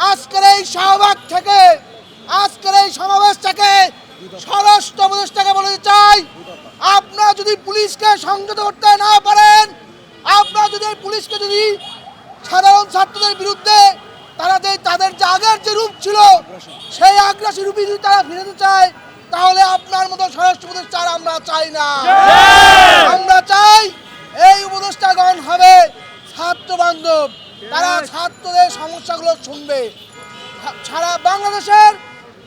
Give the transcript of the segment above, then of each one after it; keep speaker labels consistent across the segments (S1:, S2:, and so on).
S1: আজকের এই শাহবাগ থেকে আজকের এই সমাবেশ থেকে স্বরাষ্ট্র উপদেষ্টাকে বলতে চাই আপনারা যদি পুলিশকে সংযত করতে না পারেন আপনারা যদি পুলিশকে যদি সাধারণ ছাত্রদের বিরুদ্ধে তারা যে তাদের যে আগের যে রূপ ছিল সেই আগ্রাসী রূপে যদি তারা ফিরতে চায় তাহলে আপনার মতো স্বরাষ্ট্র উপদেষ্টা আমরা চাই না। আমরা চাই এই উপদেষ্টাগণ হবে ছাত্র বান্ধব। তারা ছাত্রদের সমস্যাগুলো শুনবে। সারা বাংলাদেশের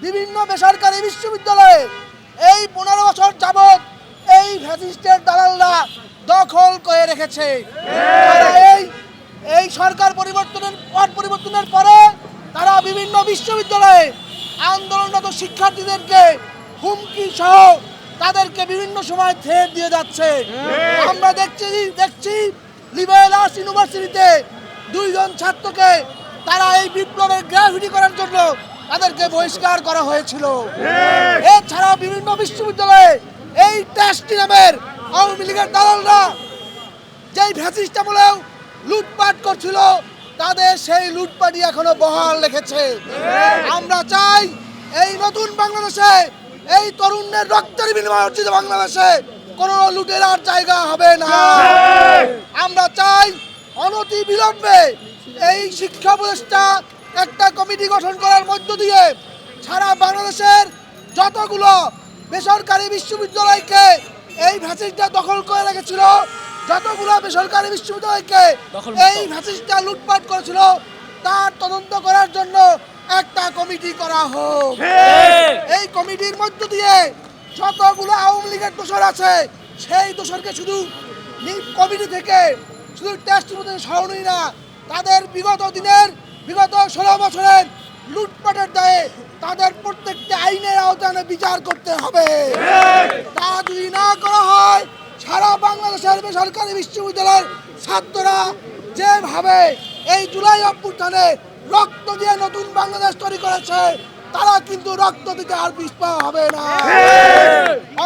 S1: বিভিন্ন বেসরকারি বিশ্ববিদ্যালয়ে এই পনেরো বছর যাবৎ এই ফ্যাসিস্টের দালালরা দখল করে রেখেছে। এই এই সরকার পরিবর্তনের পর পরিবর্তনের পরে তারা বিভিন্ন বিশ্ববিদ্যালয়ে আন্দোলনরত শিক্ষার্থীদেরকে হুমকি সহ তাদেরকে বিভিন্ন সময় থ্রেট দিয়ে যাচ্ছে। আমরা দেখছি দেখছি লিবারেল আর্টস ইউনিভার্সিটিতে দুইজন ছাত্রকে তারা এই বিপ্লবের গ্রাফিটি করার জন্য তাদেরকে বহিষ্কার করা হয়েছিল। এছাড়া বিভিন্ন বিশ্ববিদ্যালয়ে এই টেস্টি নামের আওয়ামী লীগের দালালরা যেই ভ্যাসিস্টা বলেও লুটপাট করছিল তাদের সেই লুটপাটই এখনও বহাল রেখেছে। আমরা চাই এই নতুন বাংলাদেশে এই তরুণদের রক্তের বিনিময় অর্জিত বাংলাদেশে কোনো লুটেরার জায়গা হবে না। আমরা চাই অনতি বিলম্বে এই শিক্ষা উপদেষ্টা একটা কমিটি গঠন করার মধ্য দিয়ে সারা বাংলাদেশের যতগুলো বেসরকারি বিশ্ববিদ্যালয়কে এই ভ্যাসিসটা দখল করে রেখেছিল যতগুলো বেসরকারি বিশ্ববিদ্যালয়কে এই ভ্যাসিসটা লুটপাট করেছিল তার তদন্ত করার জন্য একটা কমিটি করা হোক। এই কমিটির মধ্য দিয়ে যতগুলো আওয়ামী লীগের দোষর আছে সেই দোষরকে শুধু কমিটি থেকে শুধু টেস্ট মধ্যে সরানোই না, তাদের বিগত দিনের, বিগত ষোলো বছরের লুটপাটের দায়ে তাদের প্রত্যেকটা আইনের আওতায় বিচার করতে হবে। তা যদি না করা হয়, সারা বাংলাদেশের বেসরকারি বিশ্ববিদ্যালয়ের ছাত্ররা যেভাবে এই জুলাই অভ্যুত্থানে রক্ত দিয়ে নতুন বাংলাদেশ তৈরি করেছে, তারা কিন্তু রক্ত দিতে আর পিছপা হবে না।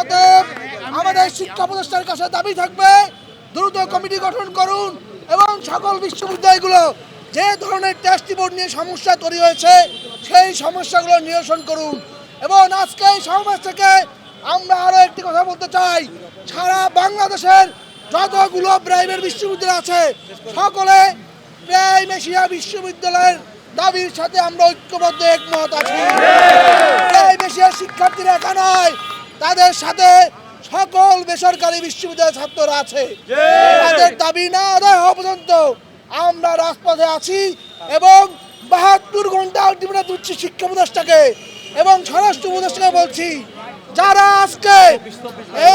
S1: অতএব আমাদের শিক্ষা প্রতিষ্ঠানের কাছে দাবি থাকবে দ্রুত কমিটি গঠন করুন এবং সকল বিশ্ববিদ্যালয়গুলো যে ধরনের টেস্টি বোর্ড নিয়ে সমস্যা তৈরি হয়েছে সেই সমস্যাগুলো নিরসন করুন। এবং আজকে এই সমাবেশ থেকে আমরা আরও একটি কথা বলতে চাই। সারা বাংলাদেশের যতগুলো প্রাইভেট বিশ্ববিদ্যালয় আছে সকলে প্রাইমেশিয়া বিশ্ববিদ্যালয়ের দাবির সাথে আমরা ঐক্যবদ্ধ একমত আছি। প্রাইমেশিয়ার শিক্ষার্থীরা একা নয় তাদের সাথে সকল বেসরকারি বিশ্ববিদ্যালয়ের ছাত্ররা আছে। তাদের দাবি না আদায় হওয়া পর্যন্ত আমরা রাজপথে আছি এবং বাহাত্তর ঘণ্টা আলটিমেটা দিচ্ছি শিক্ষা উপদেষ্টাকে এবং স্বরাষ্ট্র উপদেষ্টাকে বলছি যারা আজকে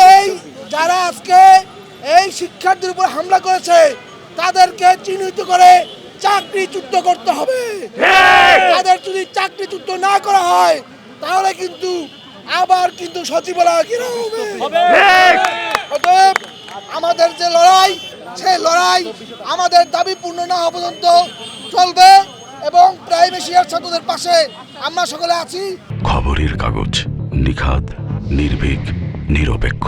S1: এই যারা আজকে এই শিক্ষার্থীর উপর হামলা করেছে তাদেরকে চিহ্নিত করে চাকরিচ্যুত করতে হবে। তাদের যদি চাকরিচ্যুত না করা হয় তাহলে কিন্তু আবার কিন্তু সচিবালয় ঘেরাও হবে। অতএব আমাদের যে লড়াই সে লড়াই আমাদের দাবি পূর্ণ না হওয়া পর্যন্ত চলবে এবং প্রাইমেশিয়ার ছাত্রদের পাশে আমরা সকলে আছি।
S2: খবরের কাগজ নিখাদ নির্ভীক নিরপেক্ষ।